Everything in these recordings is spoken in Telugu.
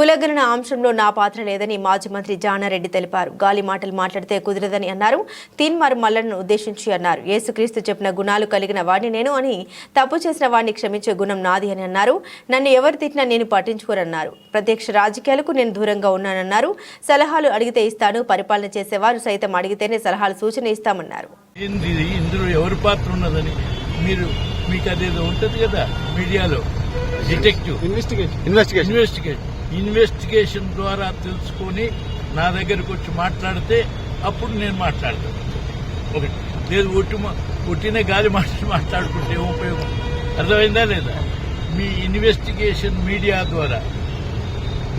కులగణన అంశంలో నా పాత్ర లేదని మాజీ మంత్రి జానారెడ్డి తెలిపారు. గాలి మాటలు మాట్లాడితే కుదరదని అన్నారు. తీన్మార్ మల్లలను ఉద్దేశించి అన్నారు. యేసుక్రీస్తు చెప్పిన గుణాలు కలిగిన వాడిని నేను అని తప్పు చేసిన వాడిని క్షమించే గుణం నాది అని అన్నారు. నన్ను ఎవరు తిట్టినా నేను పట్టించుకోరన్నారు. ప్రత్యక్ష రాజకీయాలకు నేను దూరంగా ఉన్నానన్నారు. సలహాలు అడిగితే ఇస్తాను. పరిపాలన చేసేవారు సైతం అడిగితేనే సలహాలు సూచన ఇస్తామన్నారు. ఏంది? ఇది? ఇందులో ఎవరి పాత్ర ఉన్నదని మీరు మీకు అదేదో ఉంటది కదా మీడియాలో? Detective. Investigation. Investigation. Investigation. Investigation ద్వారా తెలుసుకొని నా దగ్గరకు వచ్చి మాట్లాడితే అప్పుడు నేను మాట్లాడతాను. ఒకటి లేదు ఒట్టి ఒట్టిన గాలి మాట్లాడి మాట్లాడుకుంటే ఏం ఉపయోగం? అర్థమైందా లేదా? మీ ఇన్వెస్టిగేషన్ మీడియా ద్వారా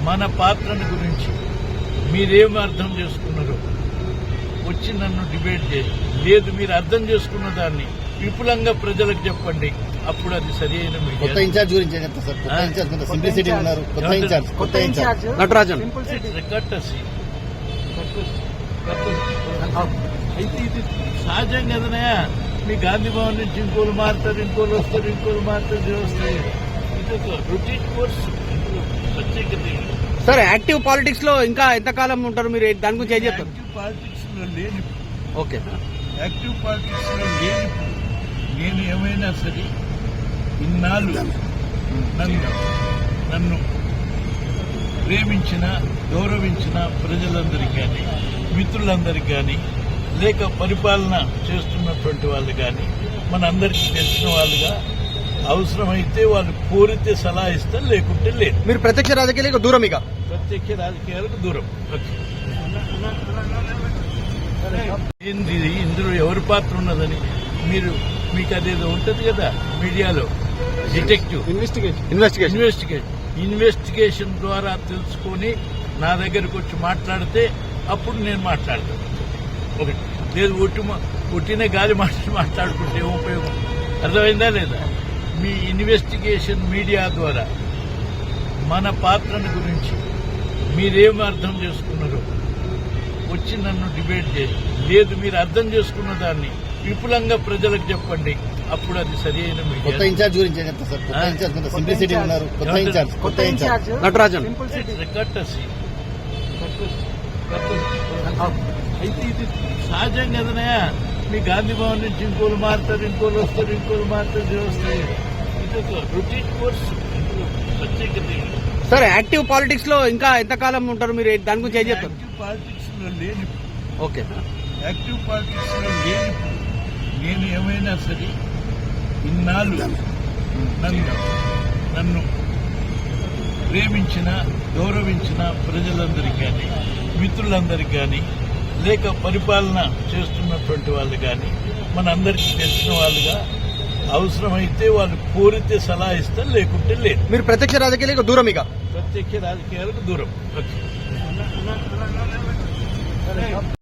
మన పాత్రను గురించి మీరేం అర్థం చేసుకున్నారు వచ్చి నన్ను డిబేట్ చేయండి. లేదు మీరు అర్థం చేసుకున్న దాన్ని విపులంగా ప్రజలకు చెప్పండి. అప్పుడు అది సరి అయిన కొత్త ఇన్ఛార్జ్ గురించి సార్? కొత్త? ఇన్ఛార్జ్ సింప్లిసిటీ ఉన్నారు. కొత్త? ఇన్ఛార్జ్ కొత్త ఇన్ఛార్జ్. నటరాజన్. అయితే ఇది సహజం కదనయా మీ గాంధీ భవన్ నుంచి ఇంకోలు మారుతారు ఇంకోలు వస్తారు ఇంకోలు మారుతారు ఇది వస్తాయి ఇది ఒక రొటీన్ కోర్స్ ప్రత్యేకత. సార్ యాక్టివ్ పాలిటిక్స్లో ఇంకా ఎంతకాలం ఉంటారు మీరు? దాని గురించి ఏం చెప్తారు? యాక్టివ్ పాలిటిక్స్లో లేని ఓకే. యాక్టివ్ పాలిటిక్స్లో లేని నేను ఏమైనా సరే ఇన్నాళ్ళు నన్ను నన్ను ప్రేమించిన గౌరవించిన ప్రజలందరికీ కానీ మిత్రులందరికీ కానీ లేక పరిపాలన చేస్తున్నటువంటి వాళ్ళు కానీ మనందరికీ తెలిసిన వాళ్ళుగా అవసరమైతే వాళ్ళు కోరితే సలహా ఇస్తారు లేకుంటే లేదు మీరు ప్రత్యక్ష రాజకీయాలకు దూరం ఇక ప్రత్యక్ష రాజకీయాలకు దూరం. ఏంది ఇది? ఇందులో ఎవరి పాత్ర ఉన్నదని మీరు మీకు అదేదో ఉంటది కదా మీడియాలో. Detective investigation investigation investigation investigation ద్వారా తెలుసుకొని నా దగ్గరకు వచ్చి మాట్లాడితే అప్పుడు నేను మాట్లాడతాను. ఒకటి. లేదు ఒట్టి ఒట్టిన గాలి మాటలు మాట్లాడుకుంటే ఏం ఉపయోగం? అర్థమైందా లేదా? మీ ఇన్వెస్టిగేషన్ మీడియా ద్వారా మన పాత్రను గురించి మీరేం అర్థం చేసుకున్నారు వచ్చి నన్ను డిబేట్ చేసి లేదు మీరు అర్థం చేసుకున్న దాన్ని విపులంగా ప్రజలకు చెప్పండి. అప్పుడు అది సరి అయిన కొత్త ఇన్ఛార్జ్ గురించి ఏం చెప్తారు సార్? కొత్త ఆ? ఇన్ఛార్జ్ కొంత సింప్లిసిటీ ఉన్నారు. కొత్త? ఇన్ఛార్జ్ కొత్త ఇన్ఛార్జ్. నటరాజన్. అయితే ఇది సహజం కదనయా మీ గాంధీ భవన్ నుంచి ఇంకోలు మారుతారు ఇంకోలు వస్తారు ఇంకోలు మారుతారు ఇది. వస్తాయి ఇది ఒక రొటీన్ కోర్స్ ప్రత్యేకత. సార్ యాక్టివ్ పాలిటిక్స్లో ఇంకా ఎంతకాలం ఉంటారు మీరు? దాని గురించి ఏం చెప్తారు? పాలిటిక్స్లో లేని ఓకే. యాక్టివ్ పాలిటిక్స్లో లేని నేను ఏమైనా సరే ఇన్నాళ్ళు నన్ను నన్ను ప్రేమించిన గౌరవించిన ప్రజలందరికీ కానీ మిత్రులందరికీ కానీ లేక పరిపాలన చేస్తున్నటువంటి వాళ్ళు కానీ మనందరికీ తెలిసిన వాళ్ళుగా అవసరమైతే వాళ్ళు కోరితే సలహా ఇస్తారు లేకుంటే లేదు. మీరు ప్రత్యక్ష రాజకీయాలకు దూరం ఇక. ప్రత్యక్ష రాజకీయాలకు దూరం.